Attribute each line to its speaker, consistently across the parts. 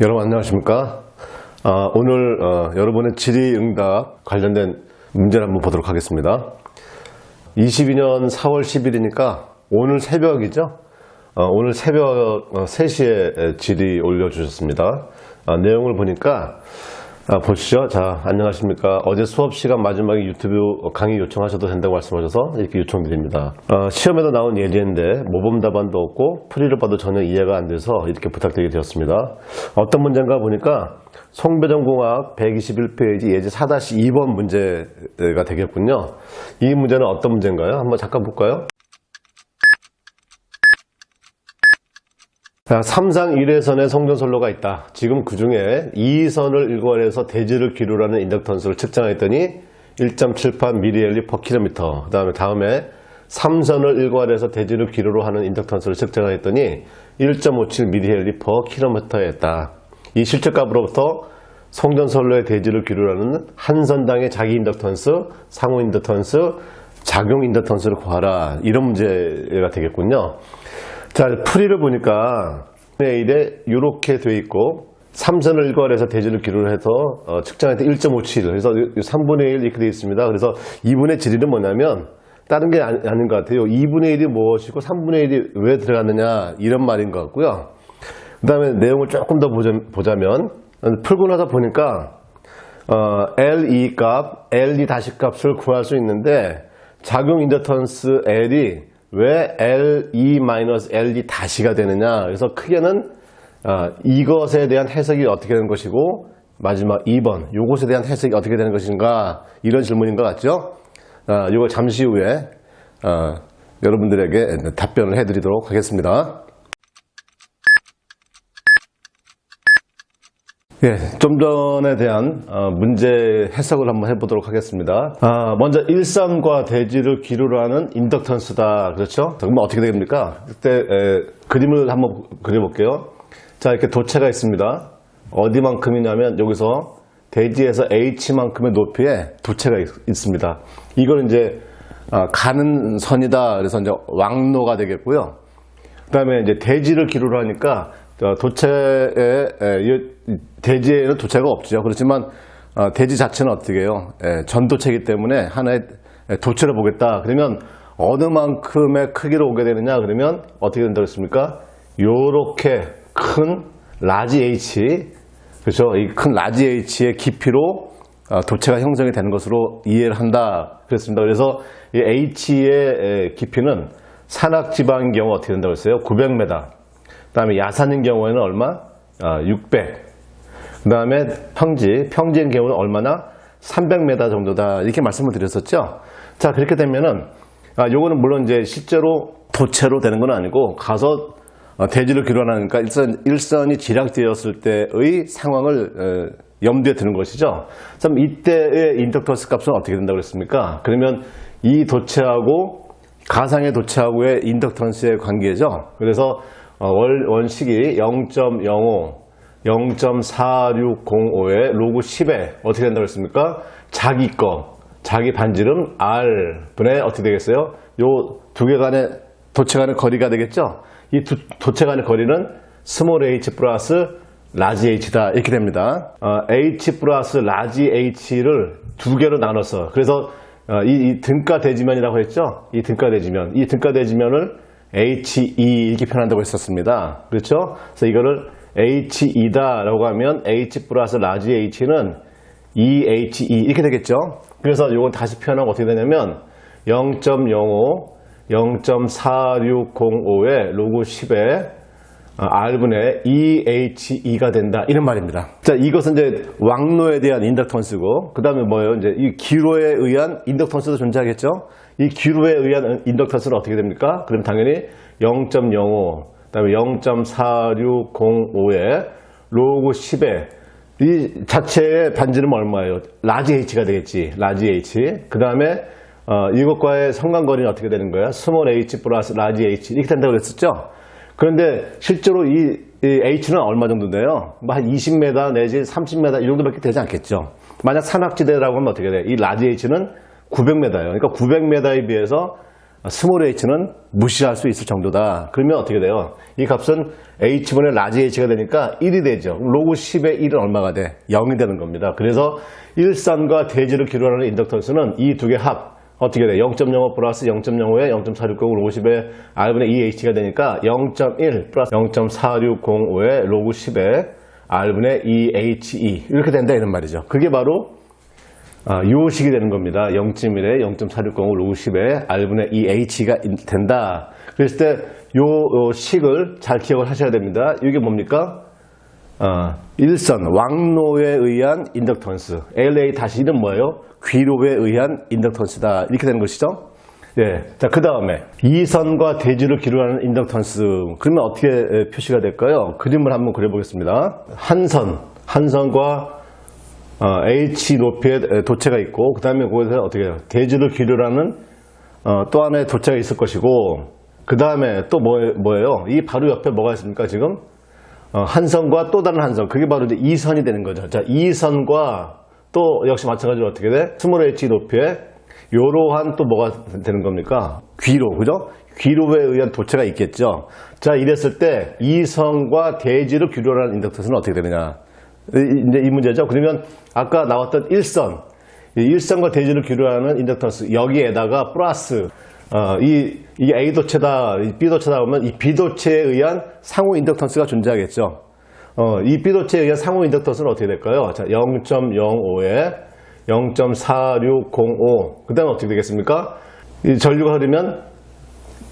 Speaker 1: 여러분 안녕하십니까? 아, 오늘 어, 여러분의 질의응답 관련된 문제를 한번 보도록 하겠습니다. 22년 4월 10일이니까 오늘 새벽이죠? 어, 오늘 새벽 3시에 질의 올려주셨습니다. 아, 내용을 보니까 아, 보시죠. 자, 안녕하십니까. 어제 수업 시간 마지막에 유튜브 강의 요청하셔도 된다고 말씀하셔서 이렇게 요청드립니다. 어, 시험에도 나온 예제인데 모범 답안도 없고 풀이를 봐도 전혀 이해가 안 돼서 이렇게 부탁드리게 되었습니다. 어떤 문제인가 보니까 송배전공학 121페이지 예제 4-2번 문제가 되겠군요. 이 문제는 어떤 문제인가요? 한번 잠깐 볼까요? 자, 3상 1회선에 성전선로가 있다. 지금 그 중에 2선을 일관해서 대지를 기울하는 인덕턴스를 측정했더니 1.78mH per km. 그 다음에 다음에 3선을 일관해서 대지를 기울로 하는 인덕턴스를 측정했더니 1.57mH per km였다. 이 실제값으로부터 성전선로의 대지를 기울하는 한 선당의 자기 인덕턴스, 상호 인덕턴스, 작용 인덕턴스를 구하라. 이런 문제가 되겠군요. 자, 풀이를 보니까 1에 이렇게 돼 있고 3선을 일괄해서 대지를 기울을 해서 어, 측정할 때1.57 그래서 3분의 1 이렇게 돼 있습니다. 그래서 2분의 질의는 뭐냐면 다른 게 아니, 아닌 것 같아요. 2분의 1이 무엇이고 3분의 1이 왜 들어갔느냐 이런 말인 것 같고요. 그 다음에 내용을 조금 더 보자, 면 풀고 나서 보니까 어, LE 값, LE 다시 값을 구할 수 있는데 작용 인더턴스 L이 왜 LE-LE 다시가 되느냐. 그래서 크게는 어, 이것에 대한 해석이 어떻게 되는 것이고 마지막 2번 이것에 대한 해석이 어떻게 되는 것인가 이런 질문인 것 같죠. 어, 이걸 잠시 후에 어, 여러분들에게 답변을 해드리도록 하겠습니다. 예, 좀 전에 대한 어, 문제 해석을 한번 해보도록 하겠습니다. 아, 먼저 일산과 대지를 기로로 하는 인덕턴스다. 그렇죠? 그러면 어떻게 됩니까? 그때 에, 그림을 한번 그려볼게요. 자, 이렇게 도체가 있습니다. 어디만큼이냐면 여기서 대지에서 H만큼의 높이에 도체가 있, 습니다 이걸 이제 아, 가는 선이다. 그래서 이제 왕로가 되겠고요. 그 다음에 이제 대지를 기로로 하니까 도체에 대지에는 도체가 없죠. 그렇지만 어, 대지 자체는 어떻게 해요? 전도체이기 때문에 하나의 도체를 보겠다. 그러면 어느 만큼의 크기로 오게 되느냐? 그러면 어떻게 된다고 했습니까? 요렇게 큰 라지 H 그렇죠? 이 큰 라지 H의 깊이로 어, 도체가 형성이 되는 것으로 이해를 한다. 그랬습니다. 그래서 이 H의 깊이는 산악지방인 경우 어떻게 된다고 했어요? 900m. 그 다음에 야산인 경우에는 얼마? 아, 600. 그 다음에 평지, 평지인 경우는 얼마나? 300m 정도다. 이렇게 말씀을 드렸었죠. 자, 그렇게 되면은, 아, 요거는 물론 이제 실제로 도체로 되는 건 아니고, 가서 어, 대지를 기록하니까 일선, 일선이 지락되었을 때의 상황을 어, 염두에 두는 것이죠. 그럼 이때의 인덕터스 값은 어떻게 된다고 그랬습니까? 그러면 이 도체하고 가상의 도체하고의 인덕턴스의 관계죠. 그래서 어, 월, 원식이 0.05, 0.4605에 로그 10에 어떻게 된다고 했습니까? 자기 거, 자기 반지름 R분의 어떻게 되겠어요? 요 두 개 간의 도체 간의 거리가 되겠죠? 이 두, 도체 간의 거리는 스몰 h 플러스 라지 h다 이렇게 됩니다. 어, h 플러스 라지 h를 두 개로 나눠서 그래서 어, 이, 이 등가 대지면이라고 했죠? 이 등가 대지면, 이 등가 대지면을 HE 이렇게 표현한다고 했었습니다. 그렇죠? 그래서 이거를 HE다 라고 하면 H 플러스 라지 H는 EHE 이렇게 되겠죠? 그래서 이건 다시 표현하면 어떻게 되냐면 0.05, 0.4605에 로그 10에 R분의 EHE가 된다. 이런 말입니다. 자, 이것은 이제 왕로에 대한 인덕턴스고, 그 다음에 뭐예요? 이제 이 기로에 의한 인덕턴스도 존재하겠죠? 이 기로에 의한 인덕턴스는 어떻게 됩니까? 그럼 당연히 0.05, 그 다음에 0.4605에 로그 10에 이 자체의 반지름 얼마예요? 라지 H가 되겠지. 라지 H. 그 다음에 어, 이것과의 상관거리는 어떻게 되는 거야? 스몰 H 플러스 라지 H. 이렇게 된다고 그랬었죠? 그런데 실제로 이, 이 H는 얼마 정도 돼요? 뭐 한 20m 내지 30m 이 정도밖에 되지 않겠죠. 만약 산악지대라고 하면 어떻게 돼? 이 라지 H는 900m예요. 그러니까 900m에 비해서 스몰 h는 무시할 수 있을 정도다. 그러면 어떻게 돼요? 이 값은 h분의 라지 h가 되니까 1이 되죠. 로그 10의 1은 얼마가 돼? 0이 되는 겁니다. 그래서 일산과 대지를 기록하는 인덕턴스는 이 두 개 합. 어떻게 돼? 0.05 플러스 0.05에 0.460 로그 10의 r분의 2h가 되니까 0.1 플러스 0.4605의 로그 10의 r분의 2he 이렇게 된다 이런 말이죠. 그게 바로 아, 요 식이 되는 겁니다. 0.1에 0.460 로그 10에 r분의 2h가 된다. 그랬을 때 요 식을 잘 기억을 하셔야 됩니다. 이게 뭡니까? 아, 일선 왕로에 의한 인덕턴스 LA 다시 는 뭐예요? 귀로에 의한 인덕턴스다 이렇게 되는 것이죠. 예. 자, 그 다음에 이선과 대지를 기록하는 인덕턴스 그러면 어떻게 에, 표시가 될까요? 그림을 한번 그려보겠습니다. 한선, 한선과 어, H 높이의 에, 도체가 있고 그 다음에 거기서 어떻게 해요? 대지를 기록하는 어, 또 하나의 도체가 있을 것이고 그 다음에 또 뭐, 뭐예요? 이 바로 옆에 뭐가 있습니까 지금? 어, 한 선과 또 다른 한 선. 그게 바로 이제 이 선이 되는 거죠. 자, 이 선과 또 역시 마찬가지로 어떻게 돼? 스몰 h 높이에 요러한 또 뭐가 되는 겁니까? 귀로, 그죠? 귀로에 의한 도체가 있겠죠. 자, 이랬을 때이 선과 대지로 귀로라는 인덕터스는 어떻게 되느냐? 이- 이제 이 문제죠. 그러면 아까 나왔던 일선, 이 일선과 대지를 귀로하는 인덕터스 여기에다가 플러스 어, 이, 이게 A 도체다, 이 B 도체다 하면 이 B 도체에 의한 상호 인덕턴스가 존재하겠죠. 어, 이 B 도체에 의한 상호 인덕턴스는 어떻게 될까요? 자, 0.05에 0.4605. 그 다음에 어떻게 되겠습니까? 이 전류가 흐르면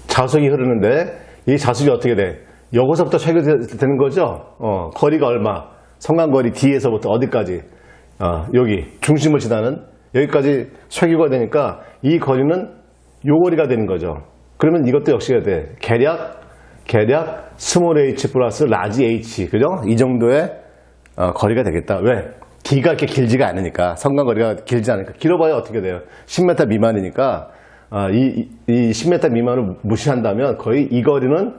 Speaker 1: 자석이 흐르는데 이 자석이 어떻게 돼? 여기서부터 체결되는 거죠? 어, 거리가 얼마? 성간거리 D에서부터 어디까지? 어, 여기 중심을 지나는 여기까지 쇄교가 되니까 이 거리는 요 거리가 되는 거죠. 그러면 이것도 역시가 돼. 계략, 계략, 스몰 h 플러스 라지 h. 그죠? 이 정도의 어, 거리가 되겠다. 왜? D가 이렇게 길지가 않으니까. 성간거리가 길지 않으니까. 길어봐야 어떻게 돼요? 10m 미만이니까. 아, 이, 이 10m 미만을 무시한다면 거의 이 거리는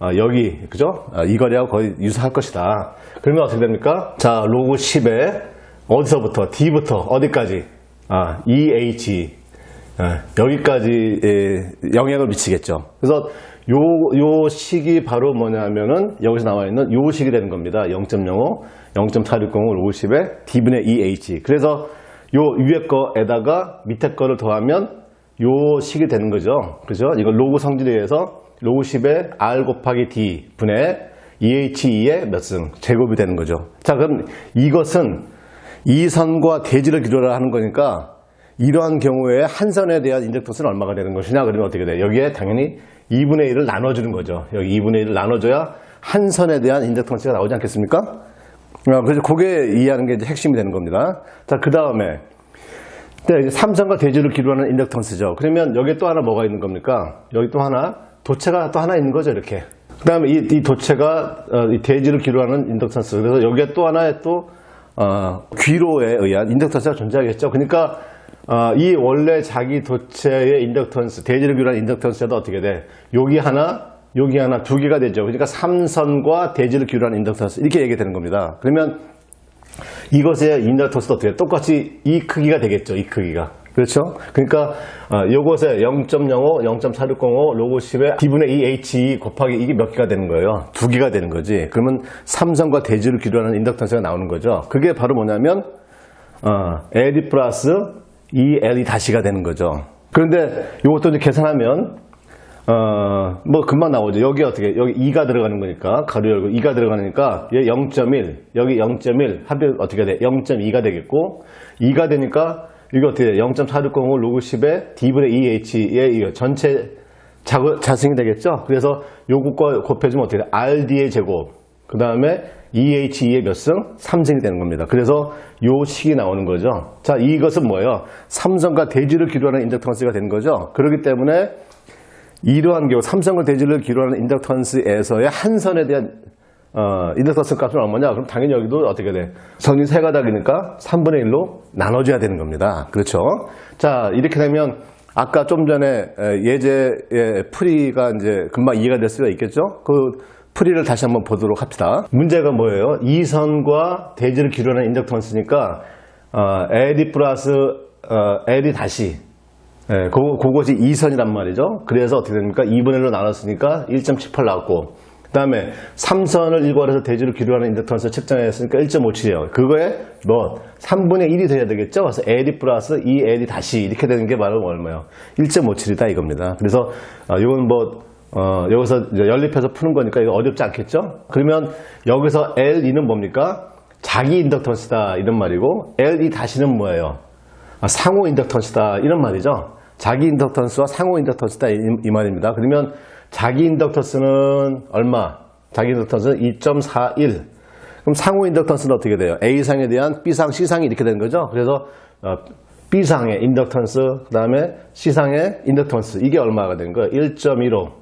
Speaker 1: 아, 여기, 그죠? 아, 이 거리하고 거의 유사할 것이다. 그러면 어떻게 됩니까? 자, 로그 10에 어디서부터? D부터 어디까지? 아, EH. 아, 여기까지 에, 영향을 미치겠죠. 그래서 요, 요 식이 바로 뭐냐면은 여기서 나와 있는 요 식이 되는 겁니다. 0.05, 0.460, 50에 D분의 EH. 그래서 요 위에 거에다가 밑에 거를 더하면 요 식이 되는 거죠. 그죠? 이거 로그 성질에 의해서 로그 10에 R 곱하기 D 분의 EHE의 몇 승? 제곱이 되는 거죠. 자, 그럼 이것은 이 선과 대지를 기로라 하는 거니까 이러한 경우에 한 선에 대한 인덕턴스는 얼마가 되는 것이냐 그러면 어떻게 돼? 여기에 당연히 2분의 1을 나눠주는 거죠. 여기 2분의 1을 나눠줘야 한 선에 대한 인덕턴스가 나오지 않겠습니까? 아, 그래서 그게 이해하는 게 이제 핵심이 되는 겁니다. 자, 그 다음에 네, 삼성과 대지를 기록하는 인덕턴스죠. 그러면 여기 또 하나 뭐가 있는 겁니까? 여기 또 하나 도체가 또 하나 있는 거죠, 이렇게. 그 다음에 이, 이 도체가 어, 이 대지를 기록하는 인덕턴스. 그래서 여기에 또 하나의 또 어, 귀로에 의한 인덕턴스가 존재하겠죠. 그러니까 어, 이 원래 자기 도체의 인덕턴스, 대지를 기록하는 인덕턴스도 어떻게 돼? 여기 하나, 여기 하나 두 개가 되죠. 그러니까 삼선과 대지를 기록하는 인덕턴스 이렇게 얘기 되는 겁니다. 그러면 이것의 인덕턴스도 어떻게 돼? 똑같이 이 크기가 되겠죠. 이 크기가. 그렇죠? 그러니까 어, 요것에 0.05, 0.4605, 로고 10에 D분의 2H 곱하기 이게 몇 개가 되는 거예요? 두 개가 되는 거지. 그러면 삼성과 대지를 기록하는 인덕턴스가 나오는 거죠. 그게 바로 뭐냐면 어, LE 플러스 2LE 다시가 되는 거죠. 그런데 이것도 이제 계산하면 어, 뭐 금방 나오죠. 여기 어떻게 여기 2가 들어가는 거니까 가로 열고 2가 들어가니까 얘 0.1 여기 0.1 합이 어떻게 돼? 0.2가 되겠고 2가 되니까 이거 어떻게 돼? 0.4605 로그 10에 D분의 2H의 이거 전체 자, 자승이 되겠죠? 그래서 요것과 곱해주면 어떻게 돼? RD의 제곱 그 다음에 EHE의 몇 승? 3승이 되는 겁니다. 그래서 요 식이 나오는 거죠. 자, 이것은 뭐예요? 삼성과 대지를 기록하는 인덕턴스가 되는 거죠. 그렇기 때문에 이러한 경우 삼성과 대지를 기록하는 인덕턴스에서의 한 선에 대한 어, 인덕턴스 값은 얼마냐? 그럼 당연히 여기도 어떻게 돼? 선이 세 가닥이니까 3분의 1로 나눠줘야 되는 겁니다. 그렇죠? 자, 이렇게 되면 아까 좀 전에 에, 예제의 풀이가 이제 금방 이해가 될 수가 있겠죠? 그 풀이를 다시 한번 보도록 합시다. 문제가 뭐예요? 이 선과 대지를 기록하는 인덕턴스니까 어, LE 플러스 어, LE 다시 예, 그, 그것이 2선이란 말이죠. 그래서 어떻게 됩니까? 2분의 1로 나눴으니까 1.78 나왔고, 그 다음에 3선을 일괄해서 대지를 기록하는 인덕턴스 측정했으니까 1.57이에요. 그거에 뭐 3분의 1이 돼야 되겠죠? 그래서 L이 플러스 2L이 다시 이렇게 되는 게 바로 얼마예요? 1.57이다 이겁니다. 그래서 아, 이건 뭐 어, 여기서 연립해서 푸는 거니까 이거 어렵지 않겠죠? 그러면 여기서 L2는 뭡니까? 자기 인덕턴스다 이런 말이고 L2 다시는 뭐예요? 아, 상호 인덕턴스다 이런 말이죠. 자기 인덕턴스와 상호 인덕턴스다 이, 이 말입니다. 그러면 자기 인덕턴스는 얼마? 자기 인덕턴스는 2.41. 그럼 상호 인덕턴스는 어떻게 돼요? A상에 대한 B상, C상이 이렇게 되는 거죠. 그래서 어, B상의 인덕턴스, 그 다음에 C상의 인덕턴스 이게 얼마가 된 거예요? 1.15.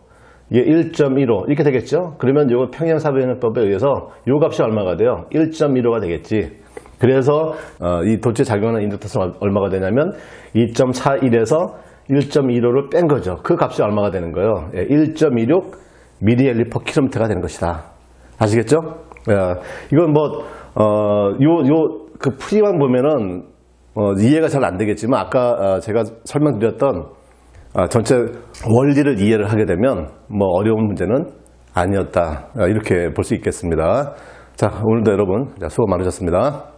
Speaker 1: 이게 1.15 이렇게 되겠죠? 그러면 이거 평형사변법에 의해서 이 값이 얼마가 돼요? 1.15가 되겠지. 그래서 어, 이 도체 작용하는 인덕턴스는 얼마가 되냐면 2.41에서 1.15를 뺀 거죠. 그 값이 얼마가 되는 거예요? 1.26 미리엘리 퍼 킬로미터가 되는 것이다. 아시겠죠? 예, 이건 뭐, 어, 요, 요, 그 풀이만 보면은, 어, 이해가 잘 안 되겠지만, 아까 어, 제가 설명드렸던 아, 전체 원리를 이해를 하게 되면, 뭐, 어려운 문제는 아니었다. 아, 이렇게 볼 수 있겠습니다. 자, 오늘도 여러분, 자, 수고 많으셨습니다.